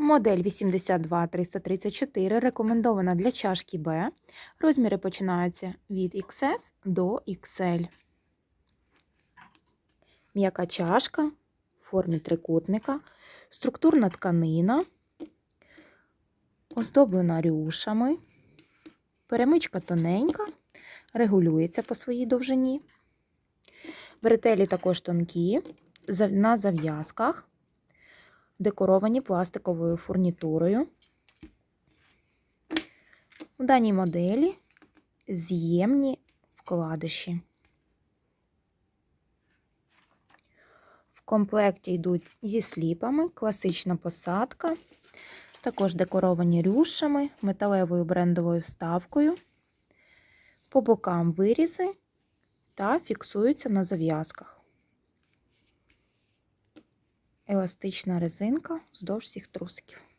Модель 82334 рекомендована для чашки Б. Розміри починаються від XS до XL. М'яка чашка в формі трикутника, структурна тканина, оздоблена рюшами, перемичка тоненька, регулюється по своїй довжині. Бретелі також тонкі, на зав'язках, декоровані пластиковою фурнітурою. У даній моделі з'ємні вкладиші. В комплекті йдуть зі сліпами, класична посадка, також декоровані рюшами, металевою брендовою вставкою. По бокам вирізи та фіксуються на зав'язках. Еластична резинка вздовж всіх трусиків.